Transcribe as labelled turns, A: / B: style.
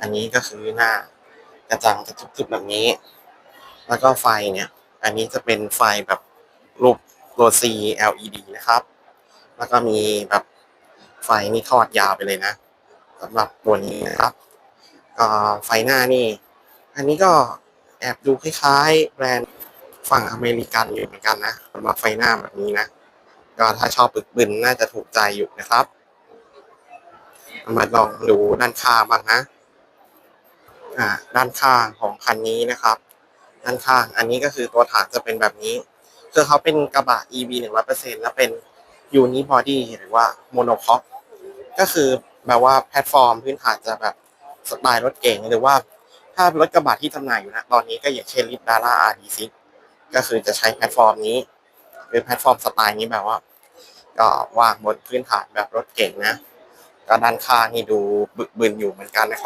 A: อันนี้ก็คือหน้ากระจังจะทึบๆแบบนี้ แล้วก็ไฟเนี่ย อันนี้จะเป็นไฟแบบรูปตัว C LED นะครับ แล้วก็มีแบบไฟนี่ทอดยาวไปเลยนะสำหรับตัวนี้นะครับก็ไฟหน้านี่ อันนี้ก็แอบดูคล้ายๆ แบรนด์ฝั่งอเมริกันอยู่เหมือนกันนะสำหรับไฟหน้าแบบนี้นะ ก็ถ้าชอบปึกบึนน่าจะถูกใจอยู่นะครับ มาลองดูด้านข้างบ้างนะ อ่าด้านข้างของคันนี้นะครับ ด้านข้างอันนี้ก็คือตัวถังจะเป็นแบบนี้คือเขาเป็นกระบะ EV 100%แล้วเป็น Unibody หรือว่า Monocoque ก็คือแบบว่าแพลตฟอร์มพื้นฐานจะแบบสไตล์รถเก๋งหรือว่าถ้ารถกระบะที่จำหน่ายอยู่นะตอนนี้ก็อย่างเช่นลิฟดาร่า RD6 ก็คือจะใช้แพลตฟอร์มนี้ หรือแพลตฟอร์มสไตล์นี้แบบว่า ก็วางบนพื้นฐานแบบรถเก๋งนะก็ด้านข้างนี่ดูบึกบึนอยู่เหมือนกันนะครับ